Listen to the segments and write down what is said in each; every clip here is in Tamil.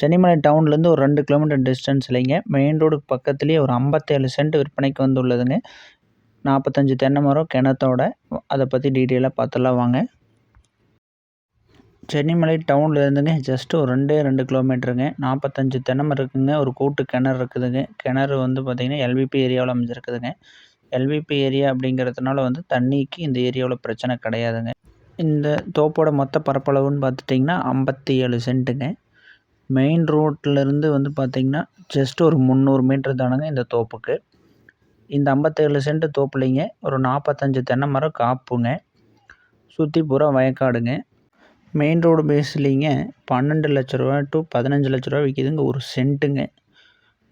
சென்னிமலை டவுன்லேருந்து ஒரு ரெண்டு கிலோமீட்டர் டிஸ்டன்ஸ்லைங்க. மெயின் ரோடுக்கு பக்கத்துலேயே ஒரு ஐம்பத்தேழு சென்ட் விற்பனைக்கு வந்துள்ளதுங்க. நாற்பத்தஞ்சு தென்னை மரம் கிணத்தோட. அதை பற்றி டீட்டெயிலாக பார்த்துலாம் வாங்க. சென்னிமலை டவுன்லேருந்துங்க ஜஸ்ட்டு ஒரு ரெண்டே ரெண்டு கிலோமீட்டருங்க. நாற்பத்தஞ்சு தென்னை மரம் ஒரு கூட்டு கிணறு இருக்குதுங்க. கிணறு வந்து பார்த்திங்கன்னா எல்விபி ஏரியாவில் அமைஞ்சிருக்குதுங்க. எல்விபி ஏரியா அப்படிங்கிறதுனால வந்து தண்ணிக்கு இந்த ஏரியாவில் பிரச்சனை கிடையாதுங்க. இந்த தோப்போட மொத்த பரப்பளவுன்னு பார்த்துட்டிங்கன்னா ஐம்பத்தி ஏழு சென்ட்டுங்க. மெயின் ரோட்லேருந்து வந்து பார்த்திங்கன்னா ஜஸ்ட் ஒரு முந்நூறு மீட்ரு தானுங்க இந்த தோப்புக்கு. இந்த ஐம்பத்தேழு சென்ட் தோப்புலைங்க ஒரு நாற்பத்தஞ்சு தென்னை மரம் காப்புங்க. சுற்றி பூரா வயக்காடுங்க. மெயின் ரோடு பேஸ்லிங்க பன்னெண்டு லட்ச ரூபா டு பதினஞ்சு லட்ச ரூபா விற்கிதுங்க ஒரு சென்ட்டுங்க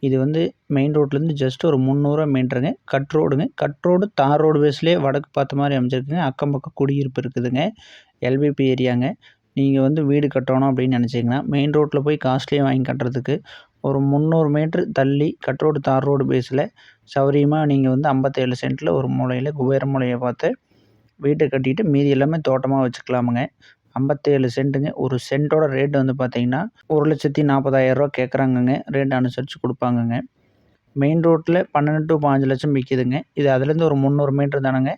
இது வந்து மெயின் ரோட்லேருந்து ஜஸ்ட் ஒரு முந்நூறுவா மீட்டருங்க கட் ரோடுங்க கட் ரோடு தார் ரோடு பேஸ்லேயே வடக்கு பார்த்த மாதிரி அமைஞ்சிருக்குங்க. அக்கம் பக்கம் குடியிருப்பு இருக்குதுங்க. எல்பிபி ஏரியாங்க நீங்கள் வந்து வீடு கட்டணும் அப்படின்னு நினச்சிங்கன்னா மெயின் ரோட்டில் போய் காஸ்ட்லியாக வாங்கி கட்டுறதுக்கு ஒரு முந்நூறு மீட்ரு தள்ளி கட் ரோடு தார் ரோடு பேஸில் சௌகரியமாக நீங்கள் வந்து ஐம்பத்தேழு சென்ட்டில் ஒரு மூலையில் குபேர மூலையை பார்த்து வீட்டை கட்டிட்டு மீதி எல்லாமே தோட்டமாக வச்சுக்கலாமுங்க. ஐம்பத்தேழு சென்ட்டுங்க ஒரு சென்ட்டோட ரேட் வந்து பார்த்திங்கன்னா ஒரு லட்சத்தி நாற்பதாயிரரூவா கேட்குறாங்கங்க ரேட் அனுசரித்து கொடுப்பாங்கங்க. மெயின் ரோட்டில் பன்னெண்டு டு பாஞ்சு லட்சம் விற்கிதுங்க இது அதுலேருந்து ஒரு முந்நூறு மீட்ரு தானங்க.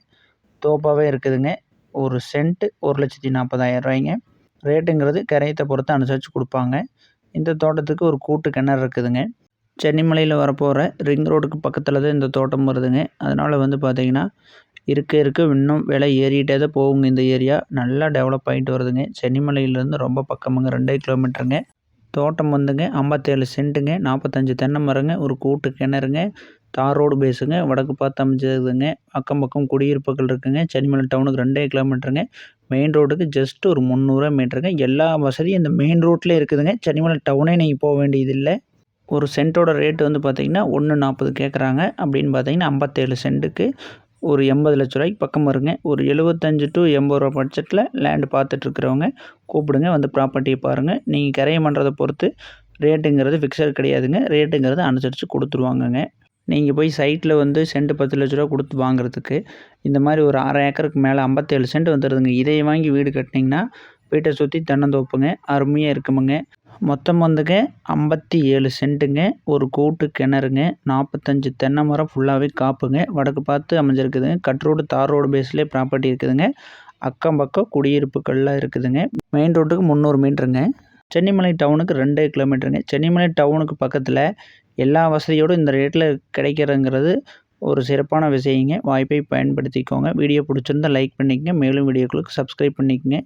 தோப்பாகவே இருக்குதுங்க. ஒரு சென்ட்டு ஒரு லட்சத்தி நாற்பதாயிரரூவாய்ங்க ரேட்டுங்கிறது கரையத்தை பொறுத்து அனுசரித்து கொடுப்பாங்க. இந்த தோட்டத்துக்கு ஒரு கூட்டு கிணறு இருக்குதுங்க. சென்னிமலையில் வரப்போகிற ரிங் ரோடுக்கு பக்கத்தில் தான் இந்த தோட்டம் வருதுங்க. அதனால் வந்து பார்த்திங்கன்னா இருக்க இருக்க. இன்னும் விலை ஏறிக்கிட்டே தான் போகுங்க இந்த ஏரியா. நல்லா டெவலப் ஆகிட்டு வருதுங்க. சென்னிமலையிலேருந்து ரொம்ப பக்கமுங்க ரெண்டே கிலோமீட்டருங்க. தோட்டம் வந்துங்க ஐம்பத்தேழு சென்ட்டுங்க நாற்பத்தஞ்சு தென்னை மரங்க ஒரு கூட்டு கிணறுங்க. தார் ரோடு பேஸுங்க வடக்கு பார்த்து அமைஞ்சதுங்க அக்கம் பக்கம் குடியிருப்புகள் இருக்குங்க சென்னிமலை டவுனுக்கு ரெண்டே கிலோமீட்டருங்க. மெயின் ரோடுக்கு ஜஸ்ட் ஒரு முந்நூறுவா மீட்டருங்க. எல்லா வசதியும் இந்த மெயின் ரோட்லேயே இருக்குதுங்க. சென்னிமலை டவுனே நீங்கள் போக வேண்டியதில்லை. ஒரு சென்ட்டோட ரேட்டு வந்து பார்த்திங்கன்னா ஒன்று நாற்பது கேட்குறாங்க அப்படின்னு பார்த்தீங்கன்னா ஐம்பத்தேழு சென்ட்டுக்கு ஒரு எண்பது லட்ச ரூபாய்க்கு பக்கம் வருங்க. ஒரு எழுபத்தஞ்சு டு எண்பது ரூபா பட்ஜெட்டில் லேண்டு பார்த்துட்ருக்குறவங்க கூப்பிடுங்க வந்து ப்ராப்பர்ட்டியை பாருங்கள் நீங்கள் கரையம் பண்ணுறதை பொறுத்து ரேட்டுங்கிறது ஃபிக்ஸட் கிடையாதுங்க. ரேட்டுங்கிறது அனுசரித்து கொடுத்துருவாங்கங்க. நீங்கள் போய் சைட்டில் வந்து சென்ட் பத்து லட்ச ரூபா கொடுத்து வாங்குறதுக்கு இந்த மாதிரி ஒரு அரை ஏக்கருக்கு மேலே ஐம்பத்தேழு சென்ட் வந்துடுதுங்க இதை வாங்கி வீடு கட்டினீங்கன்னா வீட்டை சுற்றி தென்னந்தோப்புங்க அருமையாக இருக்குமுங்க. மொத்தம் வந்துங்க ஐம்பத்தி ஏழு சென்ட்டுங்க ஒரு கூட்டு கிணறுங்க நாற்பத்தஞ்சு தென்னை மரம் ஃபுல்லாகவே காப்புங்க. வடக்கு பார்த்து அமைஞ்சிருக்குதுங்க. கட் ரோடு தார் ரோடு பேஸ்லேயே ப்ராப்பர்ட்டி இருக்குதுங்க. அக்கம் பக்கம் குடியிருப்புகள்லாம் இருக்குதுங்க. மெயின் ரோட்டுக்கு முந்நூறு மீட்டருங்க சென்னிமலை டவுனுக்கு ரெண்டே கிலோமீட்டருங்க சென்னிமலை டவுனுக்கு பக்கத்தில் எல்லா வசதியோடும் இந்த ரேட்டில் கிடைக்கிறதுங்கிறது ஒரு சிறப்பான விஷயங்க. வாய்ப்பை பயன்படுத்திக்கோங்க. வீடியோ பிடிச்சிருந்தா லைக் பண்ணிக்கங்க. மேலும் வீடியோக்களுக்கு சப்ஸ்கிரைப் பண்ணிக்கங்க.